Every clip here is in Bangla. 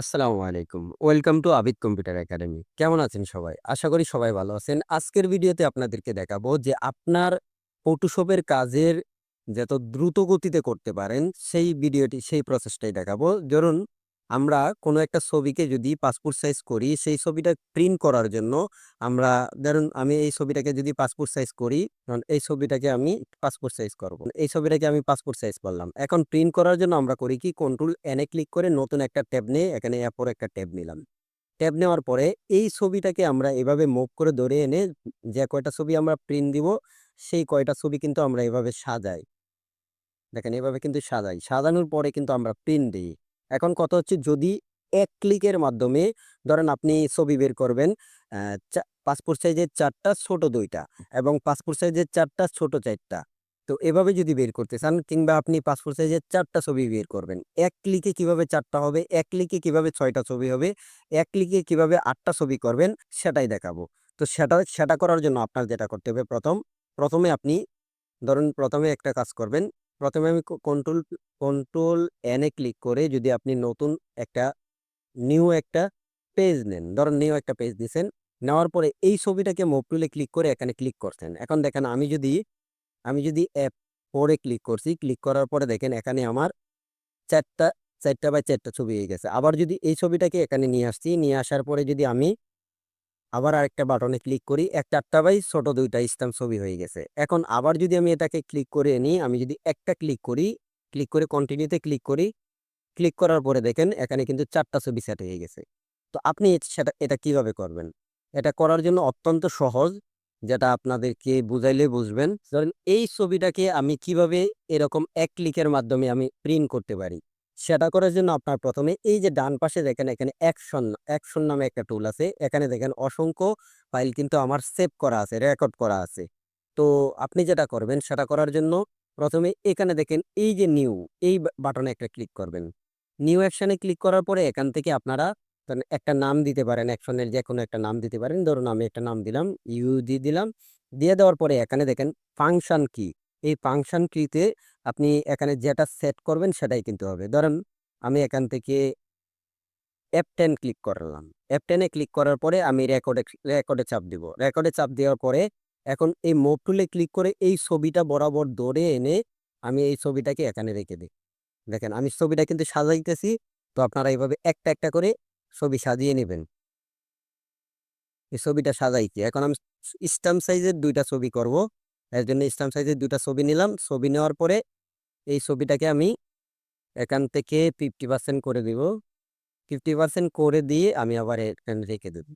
আসসালামু আলাইকুম। Welcome to Abid computer academy. কেমন আছেন সবাই? আশা করি সবাই ভালো আছেন। আজকের ভিডিওতে আপনাদেরকে দেখাবো যে আপনার ফটোশপের কাজের যত দ্রুত গতিতে করতে পারেন, সেই ভিডিওটি, সেই প্রসেসটাই দেখাবো। ধরুন আমরা কোনো একটা ছবিকে যদি পাসপোর্ট সাইজ করি, সেই ছবিটা প্রিন্ট করার জন্য আমরা, ধরুন আমি এই ছবিটাকে যদি পাসপোর্ট সাইজ করি এই ছবিটাকে আমি পাসপোর্ট সাইজ করব। এই ছবিটাকে আমি পাসপোর্ট সাইজ করলাম। এখন প্রিন্ট করার জন্য আমরা করি কি কন্ট্রোল এনে ক্লিক করে নতুন একটা ট্যাব নিয়ে এখানে এরপর একটা ট্যাব নিলাম। ট্যাব নেওয়ার পরে এই ছবিটাকে আমরা এভাবে মুভ করে ধরে এনে যে কয়টা ছবি আমরা প্রিন্ট দিব, সেই কয়টা ছবি কিন্তু আমরা এভাবে সাজাই। দেখেন এভাবে কিন্তু সাজাই। সাজানোর পরে কিন্তু আমরা প্রিন্ট দিই। এখন কথা হচ্ছে যদি এক ক্লিকের মাধ্যমে ধরেন আপনি ছবি বের করবেন পাসপোর্ট সাইজের ৪ টা ছোট ২ টা এবং পাসপোর্ট সাইজের ৪ টা ছোট ৪ টা। তো এভাবে যদি বের করতে চান কিংবা আপনি পাসপোর্ট সাইজের চারটা ছবি বের করবেন। এক ক্লিকে কীভাবে চারটা হবে, এক ক্লিকে কীভাবে ছয়টা ছবি হবে, এক ক্লিকে কীভাবে আটটা ছবি করবেন সেটাই দেখাবো। তো সেটা সেটা করার জন্য আপনার যেটা করতে হবে প্রথম, প্রথমে আপনি ধরুন প্রথমে একটা কাজ করবেন। প্রথমে আমি কন্ট্রোল কন্ট্রোল এনে ক্লিক করে যদি আপনি নতুন একটা নিউ একটা পেজ নেন। ধরেন নিউ একটা পেজ দিছেন। নেওয়ার পরে এই ছবিটাকে মুভ টুলে ক্লিক করে এখানে ক্লিক করছেন। এখন দেখেন আমি যদি আমি যদি অ্যাপ 4 এ ক্লিক করছি, ক্লিক করার পরে দেখেন এখানে আমার ৪ টা ৪ টা বাই ৪ টা ছবি হয়ে গেছে। আবার যদি এই ছবিটাকে এখানে নিয়ে আসছি, নিয়ে আসার পরে যদি আমি আবার আরেকটা বাটনে ক্লিক করি, এক ৪ টা বাই ছোট ২ টা স্ট্যাম্প ছবি হয়ে গেছে। এখন আবার যদি আমি এটাকে ক্লিক করে নিই, আমি যদি একটা ক্লিক করি, ক্লিক করে কন্টিনিউতে ক্লিক করি, ক্লিক করার পরে দেখেন এখানে কিন্তু চারটা ছবি সেট হয়ে গেছে। তো আপনি সেটা এটা কীভাবে করবেন? এটা করার জন্য অত্যন্ত সহজ যেটা আপনাদেরকে বুঝাইলে বুঝবেন। ধরেন এই ছবিটাকে আমি কীভাবে এরকম এক ক্লিকের মাধ্যমে আমি প্রিন্ট করতে পারি? সেটা করার জন্য আপনার প্রথমে এই যে ডান পাশে দেখেন এখানে অ্যাকশন, অ্যাকশন নামে একটা টুল আছে। এখানে দেখেন অসংখ্য ফাইল কিন্তু আমার সেভ করা আছে, রেকর্ড করা আছে। তো আপনি যেটা করবেন সেটা করার জন্য প্রথমে এখানে দেখেন এই যে নিউ এই বাটনে একটা ক্লিক করবেন। নিউ অ্যাকশন ক্লিক করার পরে এখান থেকে আপনারা একটা নাম দিতে পারেন, অ্যাকশনের যে কোনো একটা নাম দিতে পারেন। ধরুন আমি একটা নাম দিলাম, ইউ দিয়ে দিলাম। দিয়ে দেওয়ার পরে এখানে দেখেন ফাংশন কি। এই ফাংশন কিতে আপনি এখানে যেটা সেট করবেন সেটাই কিন্তু হবে। ধরেন আমি এখান থেকে F10 ক্লিক করলাম। F10 এ ক্লিক করার পরে আমি রেকর্ডে রেকর্ডে চাপ দিব। রেকর্ডে চাপ দেওয়ার পরে এখন এই মুভ টুলে ক্লিক করে এই ছবিটা বরাবর ধরে এনে আমি এই ছবিটাকে এখানে রেখে দিই দেখেন আমি ছবিটা কিন্তু সাজাইতেছি। তো আপনারা এইভাবে একটা, একটা করে ছবি সাজিয়ে নেবেন এই ছবিটা সাজাইছি। এখন আমি স্ট্যাম্প সাইজের দুইটা ছবি করব। এর জন্য স্ট্যাম্প সাইজের ২ টা ছবি নিলাম। ছবি নেওয়ার পরে এই ছবিটাকে আমি এখান থেকে 50% করে দিব। 50% করে দিয়ে আমি আবার এখানে রেখে দেব।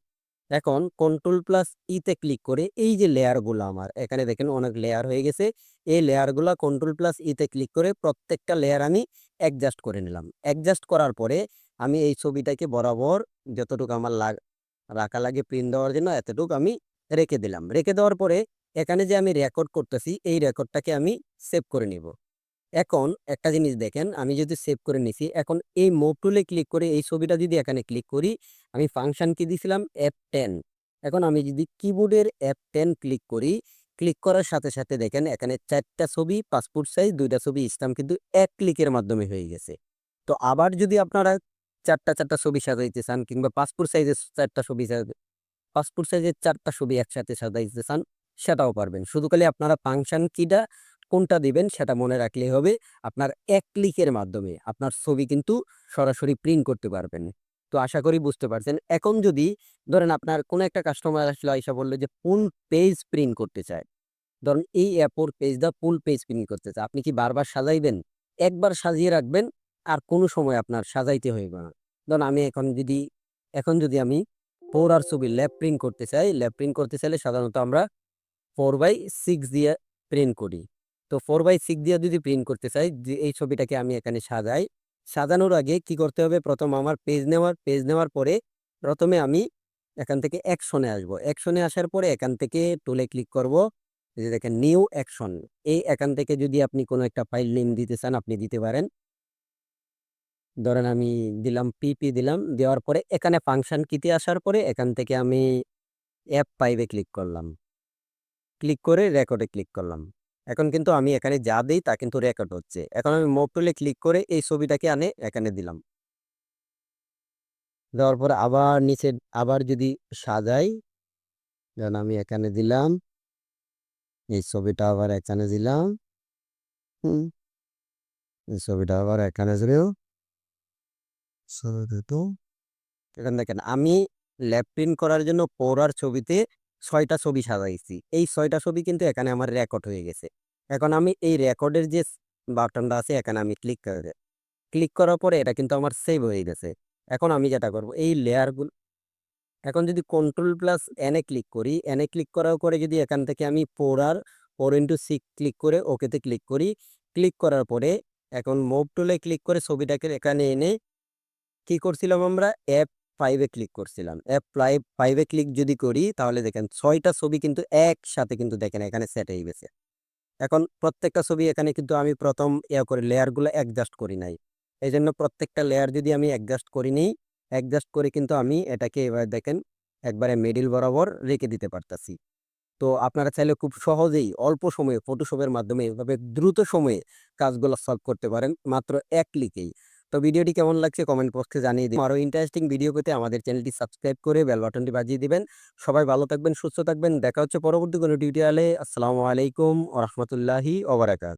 এখন কন্ট্রোল প্লাস ইতে ক্লিক করে এই যে লেয়ারগুলো আমার, এখানে দেখেন অনেক লেয়ার হয়ে গেছে। এই লেয়ারগুলো কন্ট্রোল প্লাস ইতে ক্লিক করে প্রত্যেকটা লেয়ার আমি অ্যাডজাস্ট করে নিলাম। অ্যাডজাস্ট করার পরে আমি এই ছবিটাকে বরাবর যতটুকু আমার লাগ, রাখা লাগে প্রিন্ট দেওয়ার জন্য এতটুকু আমি রেখে দিলাম। রেখে দেওয়ার পরে এখানে যে আমি রেকর্ড করতেছি এই রেকর্ডটাকে আমি সেভ করে নিব। এখন একটা জিনিস দেখেন আমি যদি সেভ করে নিছি এখন এই মুভ টুলে ক্লিক করে এই ছবিটা যদি এখানে ক্লিক করি আমি ফাংশন কি দিছিলাম F10 এখন আমি যদি কিবোর্ডের F10 ক্লিক করি ক্লিক করার সাথে, সাথে দেখেন এখানে চারটা ছবি পাসপোর্ট সাইজ দুইটা ছবি স্ট্যাম্প কিন্তু এক ক্লিকের মাধ্যমে হয়ে গেছে। তো আবার যদি আপনারা চারটা চারটা ছবি সাজাইতে চান কিংবা পাসপোর্ট সাইজের চারটা ছবি পাসপোর্ট সাইজের চারটা ছবি একসাথে সাজাইতে চান সেটাও পারবেন। শুধু খালি আপনারা ফাংশন কিটা কোনটা দিবেন সেটা মনে রাখলেই হবে। আপনার এক ক্লিকের মাধ্যমে আপনার ছবি কিন্তু সরাসরি প্রিন্ট করতে পারবেন। তো আশা করি বুঝতে পারছেন। এখন যদি ধরেন আপনার কোনো একটা কাস্টমার আসলো আইসা বলল যে ফুল পেজ প্রিন্ট করতে চায়। ধরেন এই অ্যাপোর পেজটা ফুল পেজ প্রিন্ট করতে চায়। আপনি কি বারবার সাজাইবেন? একবার সাজিয়ে রাখবেন আর কোনো সময় আপনার সাজাইতে হইবে না। ধরুন আমি এখন যদি এখন যদি আমি 4 আর ছবি ল্যাব প্রিন্ট করতে চাই, ল্যাব প্রিন্ট করতে চাইলে সাধারণত আমরা 4/6 দিয়ে প্রিন্ট করি। তো 4/6 দিয়ে যদি প্রিন্ট করতে চাই এই ছবিটাকে আমি এখানে সাজাই। সাজানোর আগে কি করতে হবে? প্রথম আমার পেজ নেওয়ার পেজ নেওয়ার পরে প্রথমে আমি এখান থেকে অ্যাকশনে আসব। অ্যাকশনে আসার পরে এখান থেকে টুলে ক্লিক করব। যে দেখেন নিউ অ্যাকশন। এই এখান থেকে যদি আপনি কোনো একটা ফাইল নেম দিতে চান, আপনি দিতে পারেন। ধরেন আমি দিলাম পিপি দিলাম। দেওয়ার পরে এখানে ফাংশন কিতে আসার পরে এখান থেকে আমি F5 এ ক্লিক করলাম। ক্লিক করে রেকর্ডে ক্লিক করলাম। এখন কিন্তু আমি এখানে যা দিই তা কিন্তু রেকর্ড হচ্ছে। এখন আমি মুভ টুলে ক্লিক করে এই ছবিটাকে আনে এখানে দিলাম। দেওয়ার পর আবার নিচে আবার যদি সাজাই যেমন আমি এখানে দিলাম এই ছবিটা আবার এখানে দিলাম হুম এই ছবিটা আবার এখানে দিলেও এখানে দেখেন, আমি ল্যাব প্রিন্ট করার জন্য পড়ার ছবিতে ছয়টা ছবি সাজাইছি। এই ছয়টা ছবি কিন্তু এখানে আমার রেকর্ড হয়ে গেছে। এখন আমি এই রেকর্ডের যে বাটনটা আছে, এখানে আমি ক্লিক করে ক্লিক করার পরে এটা কিন্তু আমার সেভ হয়ে গেছে। এখন আমি যেটা করব, এই লেয়ারগুলো এখন যদি কন্ট্রোল প্লাস এনে ক্লিক করি এনে ক্লিক করার পরে যদি এখান থেকে আমি পড়ার ফোর ইন্টু সিক্স ক্লিক করে ওকেতে ক্লিক করি ক্লিক করার পরে এখন মুভ টুলে ক্লিক করে ছবিটাকে এখানে এনে কি করছিলাম আমরা? অ্যাপ ফাইভে ক্লিক করছিলাম। অ্যাপ ফাইভ ফাইভে ক্লিক যদি করি, তাহলে দেখেন ছয়টা ছবি কিন্তু একসাথে কিন্তু দেখেন এখানে সেট হয়ে গেছে। এখন প্রত্যেকটা ছবি এখানে কিন্তু আমি প্রথম ইয়া করে লেয়ারগুলো অ্যাডজাস্ট করি নাই। এই জন্য প্রত্যেকটা লেয়ার যদি আমি অ্যাডজাস্ট করি নিই অ্যাডজাস্ট করে কিন্তু আমি এটাকে এবার দেখেন একবারে মিডিল বরাবর রেখে দিতে পারতাছি। তো আপনারা চাইলে খুব সহজেই অল্প সময়ে ফটোশপের মাধ্যমে এভাবে দ্রুত সময়ে কাজগুলো সলভ করতে পারেন। মাত্র এক ক্লিকেই তো ভিডিওটি কেমন লাগছে কমেন্ট বক্সে জানিয়ে দিন আরও ইন্টারেস্টিং ভিডিও পেতে আমাদের চ্যানেলটি সাবস্ক্রাইব করে বেল বাটনটি বাজিয়ে দিবেন। সবাই ভালো থাকবেন, সুস্থ থাকবেন। দেখা হচ্ছে পরবর্তী কোনো টিউটোরিয়ালে আসসালামু আলাইকুম ও রহমতুল্লাহি ওবরাকাত